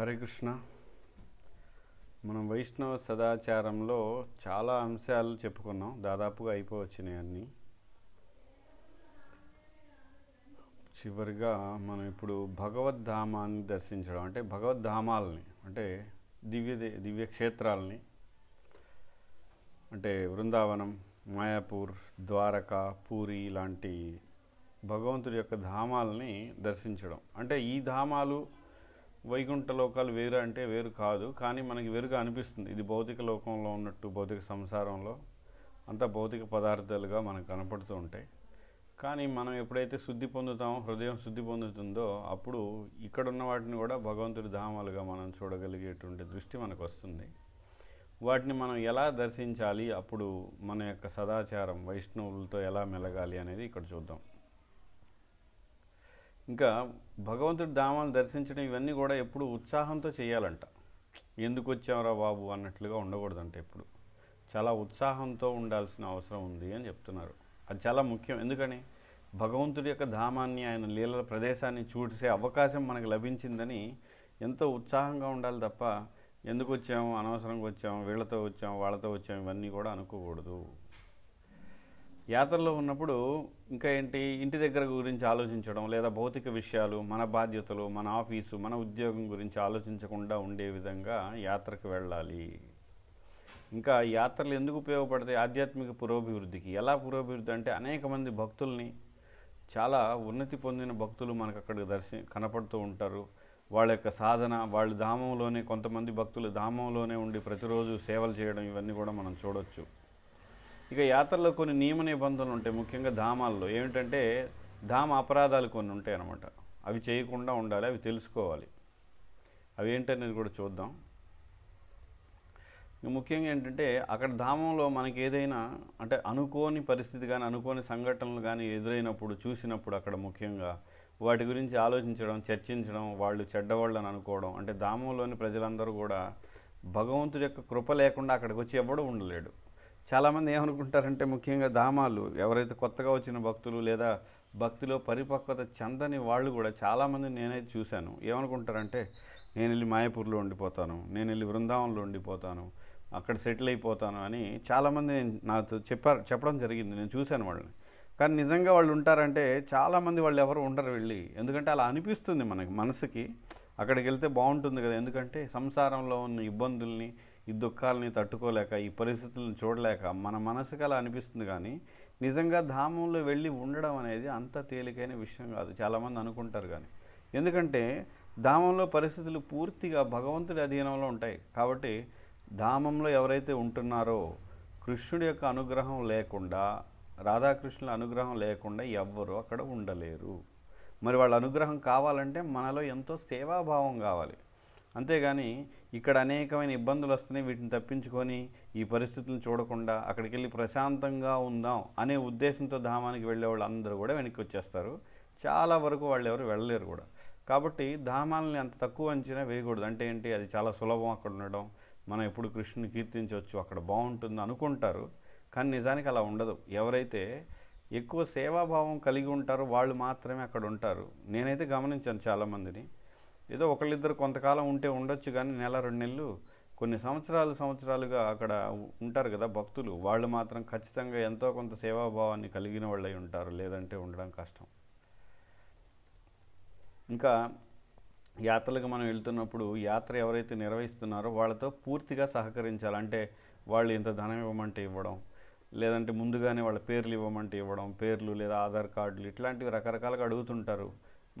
హరే కృష్ణ మనం వైష్ణవ సదాచారంలో చాలా అంశాలు చెప్పుకున్నాం. దాదాపుగా అయిపోవచ్చినాయి అన్నీ. చివరిగా మనం ఇప్పుడు భగవద్ధామాన్ని దర్శించడం అంటే భగవద్ధామాలని అంటే దివ్య దే- దివ్య క్షేత్రాలని అంటే బృందావనం మాయాపూర్ ద్వారకా పూరి లాంటి భగవంతుడి యొక్క ధామాలని దర్శించడం. అంటే ఈ ధామాలు వైకుంఠ లోకాలు వేరు అంటే వేరు కాదు కానీ మనకి వేరుగా అనిపిస్తుంది. ఇది భౌతిక లోకంలో ఉన్నట్టు భౌతిక సంసారంలో అంతా భౌతిక పదార్థాలుగా మనకు కనపడుతూ ఉంటాయి. కానీ మనం ఎప్పుడైతే శుద్ధి పొందుతామో హృదయం శుద్ధి పొందుతుందో అప్పుడు ఇక్కడ ఉన్న వాటిని కూడా భగవంతుడి ధామాలుగా మనం చూడగలిగేటువంటి దృష్టి మనకు వస్తుంది. వాటిని మనం ఎలా దర్శించాలి? అప్పుడు మన యొక్క సదాచారం వైష్ణవులతో ఎలా మెలగాలి అనేది ఇక్కడ చూద్దాం. ఇంకా భగవంతుడి ధామాలు దర్శించడం ఇవన్నీ కూడా ఎప్పుడు ఉత్సాహంతో చేయాలంట. ఎందుకు వచ్చావురా బాబు అన్నట్లుగా ఉండకూడదంట ఎప్పుడు. చాలా ఉత్సాహంతో ఉండాల్సిన అవసరం ఉంది అని చెప్తున్నారు. అది చాలా ముఖ్యం. ఎందుకని? భగవంతుడి యొక్క ధామాన్ని ఆయన లీలల ప్రదేశాన్ని చూసే అవకాశం మనకు లభించిందని ఎంతో ఉత్సాహంగా ఉండాలి తప్ప ఎందుకు వచ్చాము అనవసరంగా వచ్చాము వీళ్ళతో వచ్చాము వాళ్ళతో వచ్చాము ఇవన్నీ కూడా అనుకోకూడదు. యాత్రలో ఉన్నప్పుడు ఇంకా ఏంటి ఇంటి దగ్గర గురించి ఆలోచించడం లేదా భౌతిక విషయాలు మన బాధ్యతలు మన ఆఫీసు మన ఉద్యోగం గురించి ఆలోచించకుండా ఉండే విధంగా యాత్రకు వెళ్ళాలి. ఇంకా యాత్రలు ఎందుకు ఉపయోగపడతాయి? ఆధ్యాత్మిక పురోభివృద్ధికి. ఎలా పురోభివృద్ధి అంటే అనేక మంది భక్తుల్ని చాలా ఉన్నతి పొందిన భక్తులు మనకు అక్కడ దర్శి కనపడుతూ ఉంటారు. వాళ్ళ యొక్క సాధన వాళ్ళు ధామంలోనే కొంతమంది భక్తులు ధామంలోనే ఉండి ప్రతిరోజు సేవలు చేయడం ఇవన్నీ కూడా మనం చూడొచ్చు. ఇక యాత్రలో కొన్ని నియమ నిబంధనలు ఉంటాయి ముఖ్యంగా ధామాల్లో. ఏమిటంటే ధామ అపరాధాలు కొన్ని ఉంటాయి అన్నమాట. అవి చేయకుండా ఉండాలి అవి తెలుసుకోవాలి. అవి ఏంటనేది కూడా చూద్దాం. ముఖ్యంగా ఏంటంటే అక్కడ ధామంలో మనకి ఏదైనా అంటే అనుకోని పరిస్థితి కానీ అనుకోని సంఘటనలు కానీ ఎదురైనప్పుడు చూసినప్పుడు అక్కడ ముఖ్యంగా వాటి గురించి ఆలోచించడం చర్చించడం వాళ్ళు చెడ్డవాళ్ళని అనుకోవడం అంటే ధామంలోని ప్రజలందరూ కూడా భగవంతుడి యొక్క కృప లేకుండా అక్కడికి వచ్చి ఎవడూ ఉండలేడు. చాలామంది ఏమనుకుంటారంటే ముఖ్యంగా ధామాలు ఎవరైతే కొత్తగా వచ్చిన భక్తులు లేదా భక్తిలో పరిపక్వత చెందని వాళ్ళు కూడా చాలామంది నేనైతే చూశాను. ఏమనుకుంటారంటే నేను వెళ్ళి మాయపూర్లో ఉండిపోతాను నేను వెళ్ళి బృందావనంలో ఉండిపోతాను అక్కడ సెటిల్ అయిపోతాను అని చాలామంది నాతో చెప్పారు చెప్పడం జరిగింది. నేను చూశాను వాళ్ళని. కానీ నిజంగా వాళ్ళు ఉంటారంటే చాలామంది వాళ్ళు ఎవరు ఉండరు వెళ్ళి. ఎందుకంటే అలా అనిపిస్తుంది మనకి మనసుకి. అక్కడికి వెళ్తే బాగుంటుంది కదా. ఎందుకంటే సంసారంలో ఉన్న ఇబ్బందుల్ని ఈ దుఃఖాలని తట్టుకోలేక ఈ పరిస్థితులను చూడలేక మన మనసుకి అలా అనిపిస్తుంది కానీ నిజంగా ధామంలో వెళ్ళి ఉండడం అనేది అంత తేలికైన విషయం కాదు. చాలామంది అనుకుంటారు కానీ. ఎందుకంటే ధామంలో పరిస్థితులు పూర్తిగా భగవంతుడి అధీనంలో ఉంటాయి. కాబట్టి ధామంలో ఎవరైతే ఉంటున్నారో కృష్ణుడి యొక్క అనుగ్రహం లేకుండా రాధాకృష్ణుల అనుగ్రహం లేకుండా ఎవ్వరూ అక్కడ ఉండలేరు. మరి వాళ్ళ అనుగ్రహం కావాలంటే మనలో ఎంతో సేవాభావం కావాలి. అంతేగాని ఇక్కడ అనేకమైన ఇబ్బందులు వస్తున్నాయి. వీటిని తప్పించుకొని ఈ పరిస్థితులను చూడకుండా అక్కడికి వెళ్ళి ప్రశాంతంగా ఉందాం అనే ఉద్దేశంతో ధామానికి వెళ్ళే వాళ్ళు అందరూ కూడా వెనక్కి వచ్చేస్తారు. చాలా వరకు వాళ్ళు ఎవరు వెళ్ళలేరు కూడా. కాబట్టి ధామాలని అంత తక్కువ అంచనా వేయకూడదు. అంటే ఏంటి? అది చాలా సులభం అక్కడ ఉండడం. మనం ఎప్పుడు కృష్ణుని కీర్తించవచ్చు. అక్కడ బాగుంటుంది అనుకుంటారు. కానీ నిజానికి అలా ఉండదు. ఎవరైతే ఎక్కువ సేవాభావం కలిగి ఉంటారో వాళ్ళు మాత్రమే అక్కడ ఉంటారు. నేనైతే గమనించాను చాలామందిని. ఏదో ఒకళ్ళిద్దరు కొంతకాలం ఉంటే ఉండొచ్చు కానీ నెల రెండు నెలలు కొన్ని సంవత్సరాలు సంవత్సరాలుగా అక్కడ ఉంటారు కదా భక్తులు. వాళ్ళు మాత్రం ఖచ్చితంగా ఎంతో కొంత సేవాభావాన్ని కలిగిన వాళ్ళై ఉంటారు. లేదంటే ఉండడం కష్టం. ఇంకా యాత్రలకు మనం వెళ్తున్నప్పుడు యాత్ర ఎవరైతే నిర్వహిస్తున్నారో వాళ్ళతో పూర్తిగా సహకరించాలి. అంటే వాళ్ళు ఇంత ధనం ఇవ్వమంటే ఇవ్వడం లేదంటే ముందుగానే వాళ్ళ పేర్లు ఇవ్వమంటే ఇవ్వడం పేర్లు లేదా ఆధార్ కార్డులు ఇట్లాంటివి రకరకాలుగా అడుగుతుంటారు.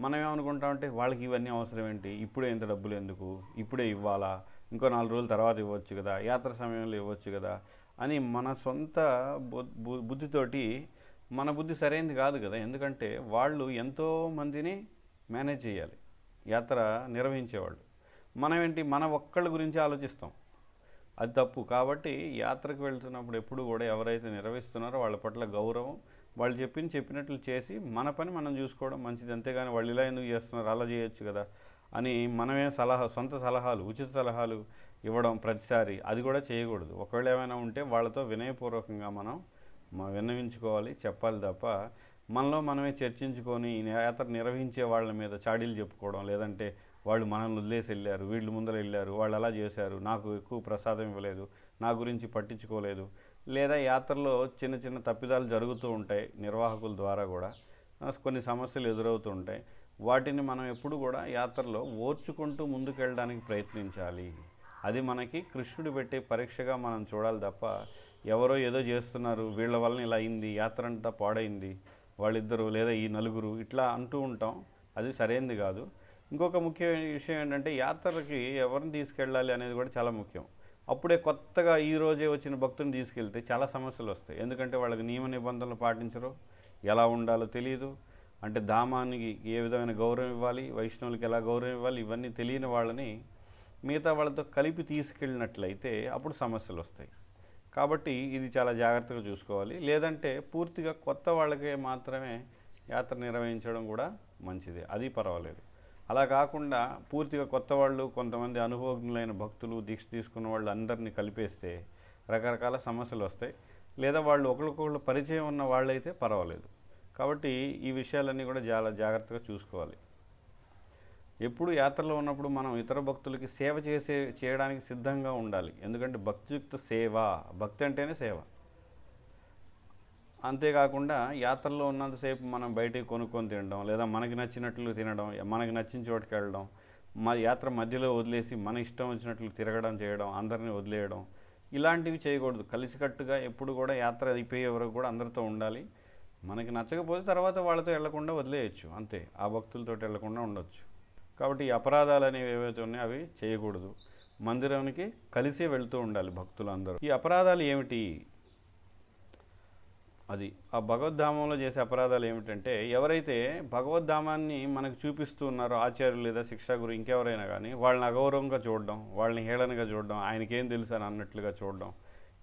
మనం ఏమనుకుంటామంటే వాళ్ళకి ఇవన్నీ అవసరం ఏంటి ఇప్పుడే ఇంత డబ్బులు ఎందుకు? ఇప్పుడే ఇవ్వాలా? ఇంకో నాలుగు రోజుల తర్వాత ఇవ్వచ్చు కదా? యాత్ర సమయంలో ఇవ్వచ్చు కదా? అని మన సొంత బుద్ధితోటి మన బుద్ధి సరైనది కాదు కదా? ఎందుకంటే వాళ్ళు ఎంతో మందిని మేనేజ్ చేయాలి. యాత్ర నిర్వహించేవాళ్ళు. మనం ఏంటి మన ఒక్కళ్ళ గురించి ఆలోచిస్తాం. అది తప్పు. కాబట్టి యాత్రకు వెళ్తున్నప్పుడు ఎప్పుడు కూడా ఎవరైతే నిర్వహిస్తున్నారో వాళ్ళ పట్ల గౌరవం వాళ్ళు చెప్పిన చెప్పినట్లు చేసి మన పని మనం చూసుకోవడం మంచిది. అంతేగాని వాళ్ళు ఇలా ఎందుకు చేస్తున్నారు? అలా చేయొచ్చు కదా అని మనమే సలహా సొంత సలహాలు ఉచిత సలహాలు ఇవ్వడం ప్రతిసారి అది కూడా చేయకూడదు. ఒకవేళ ఏమైనా ఉంటే వాళ్ళతో వినయపూర్వకంగా మనం మా విన్నవించుకోవాలి చెప్పాలి తప్ప మనలో మనమే చర్చించుకొని యాత్ర నిర్వహించే వాళ్ళ మీద చాడీలు చెప్పుకోవడం లేదంటే వాళ్ళు మనల్ని వదిలేసి వెళ్ళారు వీళ్ళు ముందర వెళ్ళారు వాళ్ళు అలా చేశారు నాకు ఎక్కువ ప్రసాదం ఇవ్వలేదు నా గురించి పట్టించుకోలేదు లేదా యాత్రలో చిన్న చిన్న తప్పిదాలు జరుగుతూ ఉంటాయి నిర్వాహకుల ద్వారా కూడా. కొన్ని సమస్యలు ఎదురవుతూ ఉంటాయి. వాటిని మనం ఎప్పుడు కూడా యాత్రలో ఓర్చుకుంటూ ముందుకెళ్ళడానికి ప్రయత్నించాలి. అది మనకి కృష్ణుడు పెట్టే పరీక్షగా మనం చూడాలి తప్ప ఎవరో ఏదో చేస్తున్నారు వీళ్ళ వలన ఇలా అయింది యాత్ర అంతా పాడైంది వాళ్ళిద్దరు లేదా ఈ నలుగురు ఇట్లా అంటూ ఉంటాం. అది సరైనది కాదు. ఇంకొక ముఖ్య విషయం ఏంటంటే యాత్రకి ఎవరిని తీసుకెళ్ళాలి అనేది కూడా చాలా ముఖ్యం. అప్పుడే కొత్తగా ఈ రోజే వచ్చిన భక్తుని తీసుకెళ్తే చాలా సమస్యలు వస్తాయి. ఎందుకంటే వాళ్ళకి నియమ నిబంధనలు పాటించరు. ఎలా ఉండాలో తెలియదు అంటే ధామానికి ఏ విధమైన గౌరవం ఇవ్వాలి వైష్ణవులకి ఎలా గౌరవం ఇవ్వాలి ఇవన్నీ తెలియని వాళ్ళని మిగతా వాళ్ళతో కలిపి తీసుకెళ్ళినట్లయితే అప్పుడు సమస్యలు వస్తాయి. కాబట్టి ఇది చాలా జాగ్రత్తగా చూసుకోవాలి. లేదంటే పూర్తిగా కొత్త వాళ్ళకే మాత్రమే యాత్ర నిర్వహించడం కూడా మంచిది. అది పర్వాలేదు. అలా కాకుండా పూర్తిగా కొత్త వాళ్ళు కొంతమంది అనుభవజ్ఞులైన భక్తులు దీక్ష తీసుకున్న వాళ్ళు అందరినీ కలిపేస్తే రకరకాల సమస్యలు వస్తాయి. లేదా వాళ్ళు ఒకరికొకళ్ళు పరిచయం ఉన్న వాళ్ళైతే పర్వాలేదు. కాబట్టి ఈ విషయాలన్నీ కూడా చాలా జాగ్రత్తగా చూసుకోవాలి. ఎప్పుడు యాత్రలో ఉన్నప్పుడు మనం ఇతర భక్తులకి సేవ చేసే చేయడానికి సిద్ధంగా ఉండాలి. ఎందుకంటే భక్తియుక్త సేవ భక్తి అంటేనే సేవ. అంతేకాకుండా యాత్రలో ఉన్నంతసేపు మనం బయటికి కొనుక్కొని తినడం లేదా మనకి నచ్చినట్లు తినడం మనకి నచ్చిన చోటుకి వెళ్ళడం మా యాత్ర మధ్యలో వదిలేసి మన ఇష్టం వచ్చినట్లు తిరగడం చేయడం అందరినీ వదిలేయడం ఇలాంటివి చేయకూడదు. కలిసికట్టుగా ఎప్పుడు కూడా యాత్ర అయిపోయే వరకు కూడా అందరితో ఉండాలి. మనకి నచ్చకపోతే తర్వాత వాళ్ళతో వెళ్ళకుండా వదిలేయచ్చు. అంతే. ఆ భక్తులతో వెళ్ళకుండా ఉండొచ్చు. కాబట్టి ఈ అపరాధాలు అనేవి ఏవైతే ఉన్నాయో అవి చేయకూడదు. మందిరానికి కలిసే వెళ్తూ ఉండాలి భక్తులు అందరూ ఈ అపరాధాలు ఏమిటి? అది. ఆ భగవద్ధామంలో చేసే అపరాధాలు ఏమిటంటే ఎవరైతే భగవద్ధామాన్ని మనకు చూపిస్తూ ఉన్నారో ఆచార్యులు లేదా శిక్షా గురు ఇంకెవరైనా కానీ వాళ్ళని అగౌరవంగా చూడడం వాళ్ళని హేళనగా చూడడం ఆయనకేం తెలుసు అని అన్నట్లుగా చూడడం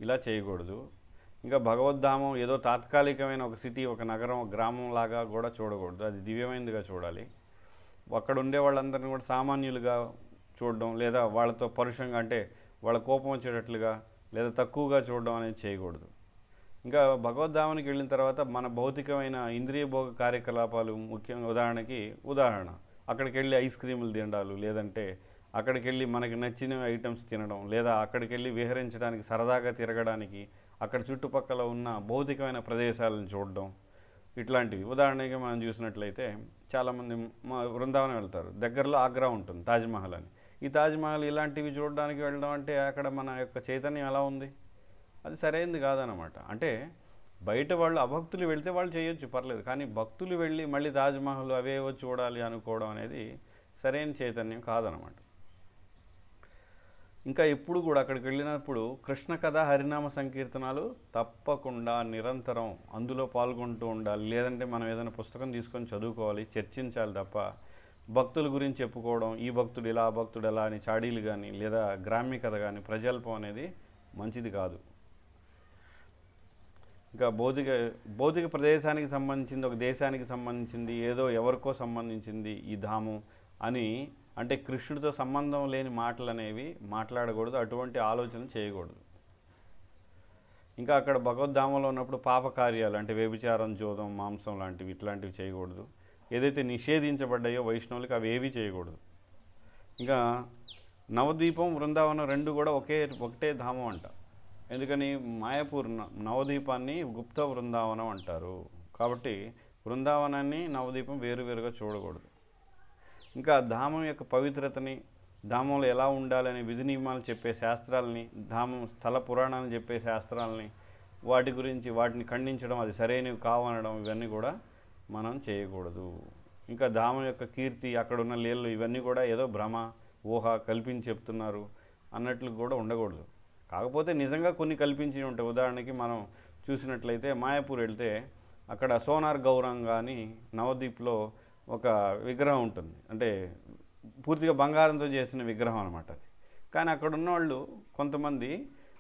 ఇలా చేయకూడదు. ఇంకా భగవద్ధామం ఏదో తాత్కాలికమైన ఒక సిటీ ఒక నగరం ఒక గ్రామం లాగా కూడా చూడకూడదు. అది దివ్యమైనదిగా చూడాలి. అక్కడ ఉండే వాళ్ళందరినీ కూడా సామాన్యులుగా చూడడం లేదా వాళ్ళతో పరుషంగా అంటే వాళ్ళ కోపం వచ్చేటట్లుగా లేదా తక్కువగా చూడడం అనేది చేయకూడదు. ఇంకా భగవద్ధామానికి వెళ్ళిన తర్వాత మన భౌతికమైన ఇంద్రియ భోగ కార్యకలాపాలు ముఖ్యంగా ఉదాహరణకి ఉదాహరణ. అక్కడికి వెళ్ళి ఐస్ క్రీములు తినడాలు లేదంటే అక్కడికి వెళ్ళి మనకి నచ్చిన ఐటమ్స్ తినడం లేదా అక్కడికి వెళ్ళి విహరించడానికి సరదాగా తిరగడానికి అక్కడ చుట్టుపక్కల ఉన్న భౌతికమైన ప్రదేశాలను చూడడం ఇట్లాంటివి. ఉదాహరణకి మనం చూసినట్లయితే చాలామంది మా బృందావనం వెళ్తారు. దగ్గరలో ఆగ్రా ఉంటుంది తాజ్మహల్ అని. ఈ తాజ్మహల్ ఇలాంటివి చూడడానికి వెళ్ళడం అంటే అక్కడ మన యొక్క చైతన్యం ఎలా ఉంది? అది సరైనది కాదనమాట అంటే బయట వాళ్ళు అభక్తులు వెళ్తే వాళ్ళు చేయొచ్చు పర్లేదు. కానీ భక్తులు వెళ్ళి మళ్ళీ తాజ్మహల్ అవేవో చూడాలి అనుకోవడం అనేది సరైన చైతన్యం కాదనమాట ఇంకా ఎప్పుడు కూడా అక్కడికి వెళ్ళినప్పుడు కృష్ణ కథ హరినామ సంకీర్తనాలు తప్పకుండా నిరంతరం అందులో పాల్గొంటూ ఉండాలి. లేదంటే మనం ఏదైనా పుస్తకం తీసుకొని చదువుకోవాలి చర్చించాలి తప్ప భక్తుల గురించి చెప్పుకోవడం ఈ భక్తుడు ఇలా ఆ భక్తుడు ఎలా అని చాడీలు కానీ లేదా గ్రామ్య కథ కానీ ప్రజల్పం అనేది మంచిది కాదు. ఇంకా భౌతిక భౌతిక ప్రదేశానికి సంబంధించింది ఒక దేశానికి సంబంధించింది ఏదో ఎవరికో సంబంధించింది ఈ ధామం అని అంటే కృష్ణుడితో సంబంధం లేని మాటలు అనేవి మాట్లాడకూడదు అటువంటి ఆలోచన చేయకూడదు. ఇంకా అక్కడ భగవద్ధామంలో ఉన్నప్పుడు పాపకార్యాలు అంటే వ్యభిచారం జోదం మాంసం లాంటివి ఇట్లాంటివి చేయకూడదు. ఏదైతే నిషేధించబడ్డాయో వైష్ణవులకి అవి ఏవి చేయకూడదు. ఇంకా నవద్వీపం బృందావనం రెండు కూడా ఒకే ఒకటే ధామం అంట. ఎందుకని మాయాపూర్ న- నవద్వీపాన్ని గుప్త బృందావనం అంటారు. కాబట్టి బృందావనాన్ని నవద్వీపం వేరువేరుగా చూడకూడదు. ఇంకా ధామం యొక్క పవిత్రతని ధామంలో ఎలా ఉండాలని విధి నియమాలు చెప్పే శాస్త్రాలని ధామం స్థల పురాణాలు చెప్పే శాస్త్రాలని వాటి గురించి వాటిని ఖండించడం అది సరైనవి కావనడం ఇవన్నీ కూడా మనం చేయకూడదు. ఇంకా ధామం యొక్క కీర్తి అక్కడ ఉన్న లీలలు ఇవన్నీ కూడా ఏదో భ్రమ ఊహ కల్పించి చెప్తున్నారు అన్నట్లు కూడా ఉండకూడదు. కాకపోతే నిజంగా కొన్ని కల్పించి ఉంటాయి. ఉదాహరణకి మనం చూసినట్లయితే మాయాపూర్ వెళ్తే అక్కడ సోనార్ గౌరంగా అని నవదీప్లో ఒక విగ్రహం ఉంటుంది. అంటే పూర్తిగా బంగారంతో చేసిన విగ్రహం అనమాట అది. కానీ అక్కడ ఉన్నవాళ్ళు కొంతమంది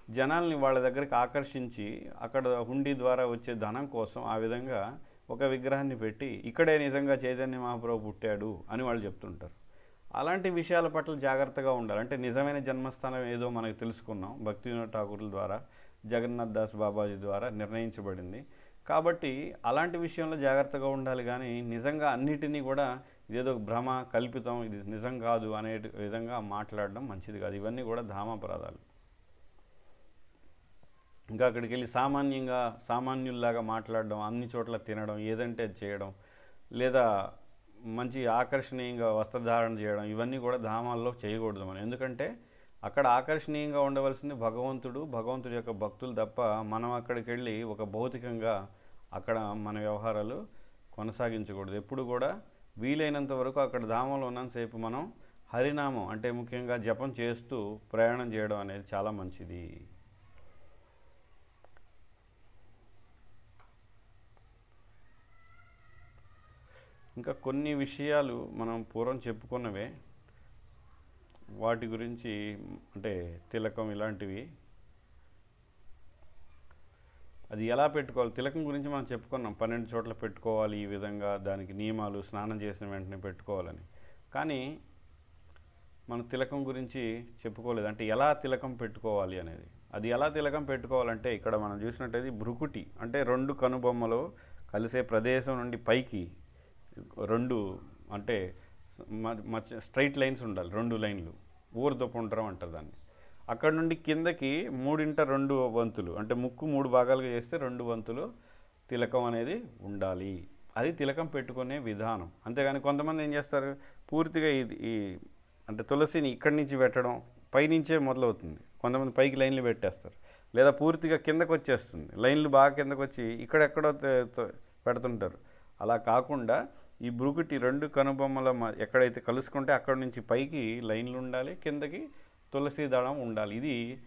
జనాల్ని వాళ్ళ దగ్గరికి ఆకర్షించి అక్కడ హుండీ ద్వారా వచ్చే ధనం కోసం ఆ విధంగా ఒక విగ్రహాన్ని పెట్టి ఇక్కడే నిజంగా చైతన్య మహాప్రభు పుట్టాడు అని వాళ్ళు చెప్తుంటారు. అలాంటి విషయాల పట్ల జాగ్రత్తగా ఉండాలి. అంటే నిజమైన జన్మస్థానం ఏదో మనకు తెలుసుకున్నాం. భక్తి వినోద్ ఠాకూర్ల ద్వారా జగన్నాథ్ దాస్ బాబాజీ ద్వారా నిర్ణయించబడింది. కాబట్టి అలాంటి విషయంలో జాగ్రత్తగా ఉండాలి. కానీ నిజంగా అన్నిటినీ కూడా ఇదేదో భ్రమ కల్పితం ఇది నిజం కాదు అనే విధంగా మాట్లాడడం మంచిది కాదు. ఇవన్నీ కూడా ధామాపరాధాలు. ఇంకా అక్కడికి వెళ్ళి సామాన్యంగా సామాన్యుల్లాగా మాట్లాడడం అన్ని చోట్ల తినడం ఏదంటే అది చేయడం లేదా మంచి ఆకర్షణీయంగా వస్త్రధారణ చేయడం ఇవన్నీ కూడా ధామాల్లో చేయకూడదు మనం. ఎందుకంటే అక్కడ ఆకర్షణీయంగా ఉండవలసింది భగవంతుడు భగవంతుడి యొక్క భక్తులు తప్ప మనం అక్కడికి వెళ్ళి ఒక భౌతికంగా అక్కడ మన వ్యవహారాలు కొనసాగించకూడదు. ఎప్పుడు కూడా వీలైనంత వరకు అక్కడ ధామంలో ఉన్నంతసేపు మనం హరినామం అంటే ముఖ్యంగా జపం చేస్తూ ప్రయాణం చేయడం అనేది చాలా మంచిది. ఇంకా కొన్ని విషయాలు మనం పూర్వం చెప్పుకున్నవే. వాటి గురించి అంటే తిలకం ఇలాంటివి. అది ఎలా పెట్టుకోవాలి? తిలకం గురించి మనం చెప్పుకున్నాం. పన్నెండు చోట్ల పెట్టుకోవాలి ఈ విధంగా దానికి నియమాలు స్నానం చేసిన వెంటనే పెట్టుకోవాలని. కానీ మనం తిలకం గురించి చెప్పుకోలేదు. అంటే ఎలా తిలకం పెట్టుకోవాలి అనేది. అది ఎలా తిలకం పెట్టుకోవాలంటే ఇక్కడ మనం చూసినట్టయితే భ్రుకుటి అంటే రెండు కనుబొమ్మలు కలిసే ప్రదేశం నుండి పైకి రెండు అంటే స్ట్రైట్ లైన్స్ ఉండాలి రెండు లైన్లు. ఊర్ధపుండ్రం అంటారు దాన్ని. అక్కడ నుండి కిందకి మూడింట రెండు వంతులు అంటే ముక్కు మూడు భాగాలుగా చేస్తే రెండు వంతులు తిలకం అనేది ఉండాలి. అది తిలకం పెట్టుకునే విధానం. అంతేగాని కొంతమంది ఏం చేస్తారు? పూర్తిగా ఇది ఈ అంటే తులసిని ఇక్కడి నుంచి పెట్టడం పైనుంచే మొదలవుతుంది. కొంతమంది పైకి లైన్లు పెట్టేస్తారు. లేదా పూర్తిగా కిందకు వచ్చేస్తుంది. లైన్లు బాగా కిందకు వచ్చి ఇక్కడెక్కడో పెడుతుంటారు. అలా కాకుండా ఈ బ్రుకుటి రెండు కనుబొమ్మల మ- ఎక్కడైతే కలుసుకుంటే అక్కడ నుంచి పైకి లైన్లు ఉండాలి కిందకి తులసి దళం ఉండాలి. ఇది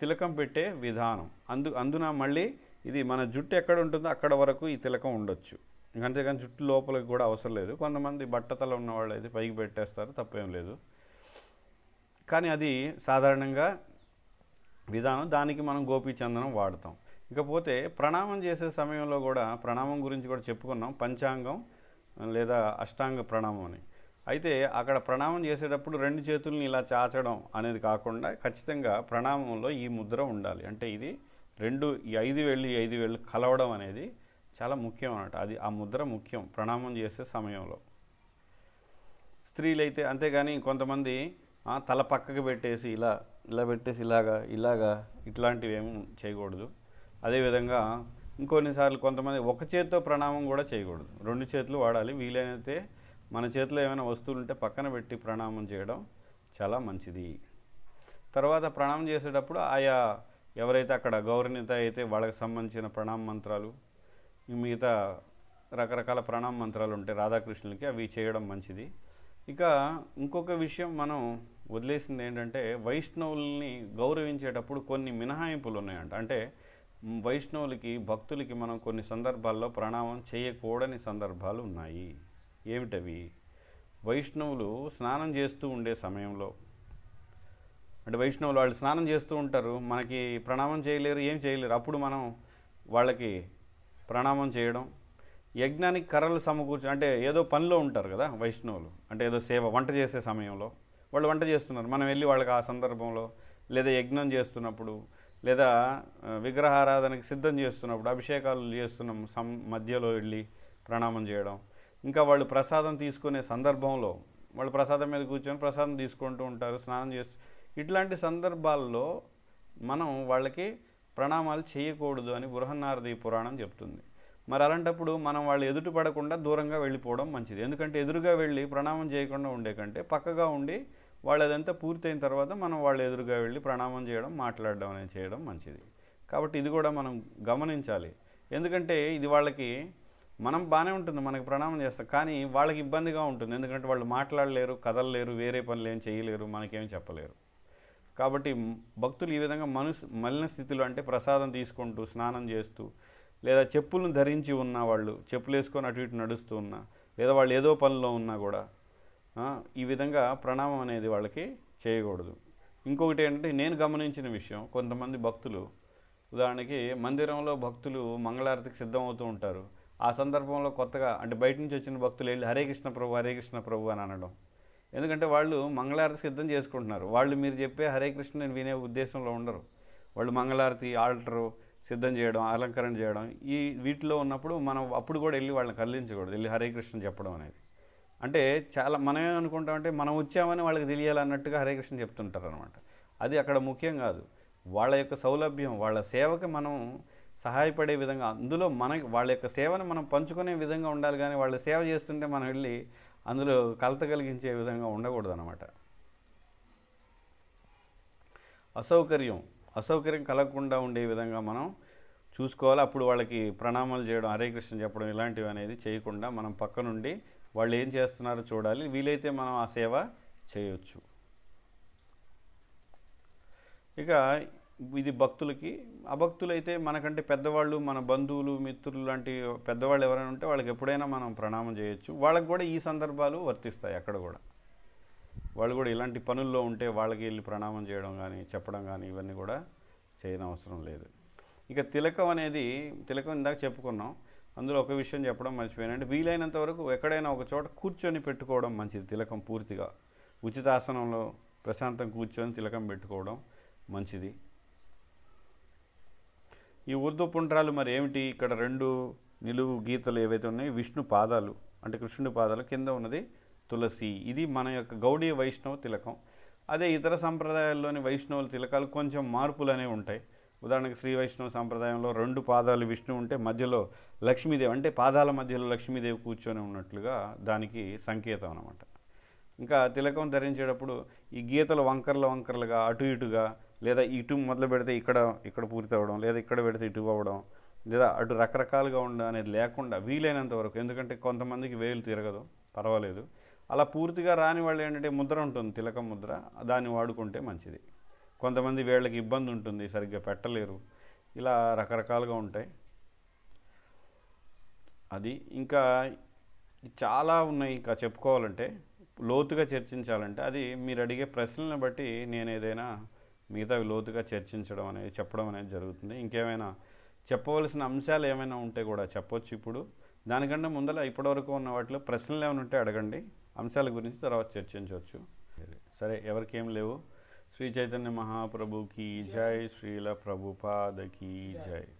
తిలకం పెట్టే విధానం. అందు అందున మళ్ళీ ఇది మన జుట్టు ఎక్కడ ఉంటుందో అక్కడ వరకు ఈ తిలకం ఉండొచ్చు. అంతేకాని జుట్టు లోపలికి కూడా అవసరం లేదు. కొంతమంది బట్టతల ఉన్న వాళ్ళు అయితే పైకి పెట్టేస్తారు తప్పేం లేదు. కానీ అది సాధారణంగా విధానం. దానికి మనం గోపీచందనం వాడతాం. ఇకపోతే ప్రణామం చేసే సమయంలో కూడా ప్రణామం గురించి కూడా చెప్పుకున్నాం. పంచాంగం లేదా అష్టాంగ ప్రణామం అని. అయితే అక్కడ ప్రణామం చేసేటప్పుడు రెండు చేతుల్ని ఇలా చాచడం అనేది కాకుండా ఖచ్చితంగా ప్రణామంలో ఈ ముద్ర ఉండాలి. అంటే ఇది రెండు ఈ ఐదు వేళ్ళు ఈ ఐదు వేళ్ళు కలవడం అనేది చాలా ముఖ్యం అన్నమాట. అది ఆ ముద్ర ముఖ్యం ప్రణామం చేసే సమయంలో. స్త్రీలైతే అంతేగాని కొంతమంది తల పక్కకి పెట్టేసి ఇలా ఇలా పెట్టేసి ఇలాగా ఇలాగా ఇట్లాంటివి ఏమి చేయకూడదు. అదేవిధంగా ఇంకొన్నిసార్లు కొంతమంది ఒక చేతితో ప్రణామం కూడా చేయకూడదు. రెండు చేతులు వాడాలి. వీలైనతే మన చేతిలో ఏమైనా వస్తువులు ఉంటే పక్కన పెట్టి ప్రణామం చేయడం చాలా మంచిది. తర్వాత ప్రణామం చేసేటప్పుడు ఆయా ఎవరైతే అక్కడ గౌరవనీత అయితే వాళ్ళకి సంబంధించిన ప్రణామ మంత్రాలు మిగతా రకరకాల ప్రణామ మంత్రాలు ఉంటాయి రాధాకృష్ణులకి అవి చేయడం మంచిది. ఇక ఇంకొక విషయం మనం వదిలేసింది ఏంటంటే వైష్ణవుల్ని గౌరవించేటప్పుడు కొన్ని మినహాయింపులు ఉన్నాయంట. అంటే వైష్ణవులకి భక్తులకి మనం కొన్ని సందర్భాల్లో ప్రణామం చేయకూడని సందర్భాలు ఉన్నాయి. ఏమిటవి? వైష్ణవులు స్నానం చేస్తూ ఉండే సమయంలో అంటే వైష్ణవులు వాళ్ళు స్నానం చేస్తూ ఉంటారు మనకి ప్రణామం చేయలేరు ఏం చేయలేరు. అప్పుడు మనం వాళ్ళకి ప్రణామం చేయడం యజ్ఞానికి కర్రలు సమకూర్చు అంటే ఏదో పనిలో ఉంటారు కదా వైష్ణవులు. అంటే ఏదో సేవ వంట చేసే సమయంలో వాళ్ళు వంట చేస్తున్నారు. మనం వెళ్ళి వాళ్ళకి ఆ సందర్భంలో లేదా యజ్ఞం చేస్తున్నప్పుడు లేదా విగ్రహారాధనకి సిద్ధం చేస్తున్నప్పుడు అభిషేకాలు చేస్తున్నాం సం మధ్యలో వెళ్ళి ప్రణామం చేయడం. ఇంకా వాళ్ళు ప్రసాదం తీసుకునే సందర్భంలో వాళ్ళు ప్రసాదం మీద కూర్చొని ప్రసాదం తీసుకుంటూ ఉంటారు స్నానం చేస్తూ. ఇట్లాంటి సందర్భాల్లో మనం వాళ్ళకి ప్రణామాలు చేయకూడదు అని బృహన్నారది పురాణం చెప్తుంది. మరి అలాంటప్పుడు మనం వాళ్ళు ఎదుటి పడకుండా దూరంగా వెళ్ళిపోవడం మంచిది. ఎందుకంటే ఎదురుగా వెళ్ళి ప్రణామం చేయకుండా ఉండే కంటే పక్కగా ఉండి వాళ్ళు అదంతా పూర్తయిన తర్వాత మనం వాళ్ళ ఎదురుగా వెళ్ళి ప్రణామం చేయడం మాట్లాడడం అనేది చేయడం మంచిది. కాబట్టి ఇది కూడా మనం గమనించాలి. ఎందుకంటే ఇది వాళ్ళకి మనం బాగానే ఉంటుంది మనకి ప్రణామం చేస్తాం కానీ వాళ్ళకి ఇబ్బందిగా ఉంటుంది. ఎందుకంటే వాళ్ళు మాట్లాడలేరు కదలలేరు వేరే పనులు ఏం చేయలేరు మనకేం చెప్పలేరు. కాబట్టి భక్తులు ఈ విధంగా మనసు మలిన స్థితిలో అంటే ప్రసాదం తీసుకుంటూ స్నానం చేస్తూ లేదా చెప్పులను ధరించి ఉన్న వాళ్ళు చెప్పులు వేసుకొని అటు ఇటు నడుస్తూ ఉన్నా లేదా వాళ్ళు ఏదో పనిలో ఉన్నా కూడా ఈ విధంగా ప్రణామం అనేది వాళ్ళకి చేయకూడదు. ఇంకొకటి ఏంటంటే నేను గమనించిన విషయం కొంతమంది భక్తులు ఉదాహరణకి మందిరంలో భక్తులు మంగళారతికి సిద్ధమవుతూ ఉంటారు. ఆ సందర్భంలో కొత్తగా అంటే బయట నుంచి వచ్చిన భక్తులు వెళ్ళి హరే కృష్ణ ప్రభు హరే కృష్ణ ప్రభు అని అనడం. ఎందుకంటే వాళ్ళు మంగళారతి సిద్ధం చేసుకుంటున్నారు. వాళ్ళు మీరు చెప్పే హరే కృష్ణ వినే ఉద్దేశంలో ఉండరు. వాళ్ళు మంగళారతి ఆల్టరు సిద్ధం చేయడం అలంకరణ చేయడం ఈ వీటిలో ఉన్నప్పుడు మనం అప్పుడు కూడా వెళ్ళి వాళ్ళని కదిలించకూడదు. వెళ్ళి హరే కృష్ణ చెప్పడం అనేది. అంటే చాలా మనం ఏమనుకుంటామంటే మనం వచ్చామని వాళ్ళకి తెలియాలన్నట్టుగా హరే కృష్ణ చెప్తుంటారు అనమాట అది అక్కడ ముఖ్యం కాదు. వాళ్ళ యొక్క సౌలభ్యం వాళ్ళ సేవకి మనం సహాయపడే విధంగా అందులో మన వాళ్ళ యొక్క సేవను మనం పంచుకునే విధంగా ఉండాలి కానీ వాళ్ళ సేవ చేస్తుంటే మనం వెళ్ళి అందులో కలత కలిగించే విధంగా ఉండకూడదు అనమాట అసౌకర్యం అసౌకర్యం కలగకుండా ఉండే విధంగా మనం చూసుకోవాలి. అప్పుడు వాళ్ళకి ప్రణామాలు చేయడం హరే కృష్ణ చెప్పడం ఇలాంటివి అనేది చేయకుండా మనం పక్క నుండి వాళ్ళు ఏం చేస్తున్నారో చూడాలి. వీలైతే మనం ఆ సేవ చేయొచ్చు. ఇక ఇది భక్తులకి అభక్తులైతే మనకంటే పెద్దవాళ్ళు మన బంధువులు మిత్రులు లాంటి పెద్దవాళ్ళు ఎవరైనా ఉంటే వాళ్ళకి ఎప్పుడైనా మనం ప్రణామం చేయొచ్చు. వాళ్ళకి కూడా ఈ సందర్భాలు వర్తిస్తాయి అక్కడ కూడా. వాళ్ళు కూడా ఇలాంటి పనుల్లో ఉంటే వాళ్ళకి వెళ్ళి ప్రణామం చేయడం కానీ చెప్పడం కానీ ఇవన్నీ కూడా చేయనవసరం లేదు. ఇక తిలకం అనేది తిలకం ఇందాక చెప్పుకున్నాం. అందులో ఒక విషయం చెప్పడం మర్చిపోయానంటే వీలైనంత వరకు ఎక్కడైనా ఒక చోట కూర్చొని పెట్టుకోవడం మంచిది తిలకం పూర్తిగా. ఉచితాసనంలో ప్రశాంతం కూర్చొని తిలకం పెట్టుకోవడం మంచిది. ఈ ఉర్దు పుండ్రాలు మరి ఏమిటి? ఇక్కడ రెండు నిలువు గీతలు ఏవైతే ఉన్నాయో విష్ణు పాదాలు అంటే కృష్ణుడి పాదాలు కింద ఉన్నది తులసి. ఇది మన యొక్క గౌడీయ వైష్ణవ తిలకం. అదే ఇతర సంప్రదాయాల్లోని వైష్ణవుల తిలకాలు కొంచెం మార్పులు అనేవి ఉంటాయి. ఉదాహరణకు శ్రీ వైష్ణవ సాంప్రదాయంలో రెండు పాదాలు విష్ణు ఉంటే మధ్యలో లక్ష్మీదేవి అంటే పాదాల మధ్యలో లక్ష్మీదేవి కూర్చొని ఉన్నట్లుగా దానికి సంకేతం అనమాట ఇంకా తిలకం ధరించేటప్పుడు ఈ గీతలు వంకర్ల వంకర్లుగా అటు ఇటుగా లేదా ఇటు మొదలు పెడితే ఇక్కడ ఇక్కడ పూర్తి అవ్వడం లేదా ఇక్కడ పెడితే ఇటు అవ్వడం లేదా అటు రకరకాలుగా ఉండడం అనేది లేకుండా వీలైనంత వరకు ఎందుకంటే కొంతమందికి వేలు తిరగదు పర్వాలేదు. అలా పూర్తిగా రాని వాళ్ళు ఏంటంటే ముద్ర ఉంటుంది తిలకం ముద్ర దాన్ని వాడుకుంటే మంచిది. కొంతమంది వీళ్ళకి ఇబ్బంది ఉంటుంది సరిగ్గా పెట్టలేరు. ఇలా రకరకాలుగా ఉంటాయి. అది ఇంకా చాలా ఉన్నాయి ఇంకా చెప్పుకోవాలంటే లోతుగా చర్చించాలంటే అది మీరు అడిగే ప్రశ్నలను బట్టి నేను ఏదైనా మిగతావి లోతుగా చర్చించడం అనేది చెప్పడం అనేది జరుగుతుంది. ఇంకేమైనా చెప్పవలసిన అంశాలు ఏమైనా ఉంటే కూడా చెప్పొచ్చు ఇప్పుడు. దానికంటే ముందర ఇప్పటివరకు ఉన్న వాటిలో ప్రశ్నలు ఏమైనా ఉంటే అడగండి. అంశాల గురించి తర్వాత చర్చించవచ్చు. సరే ఎవరికేం లేవు. श्री चैतन्य महाप्रभु की जय श्रील प्रभुपाद की जय।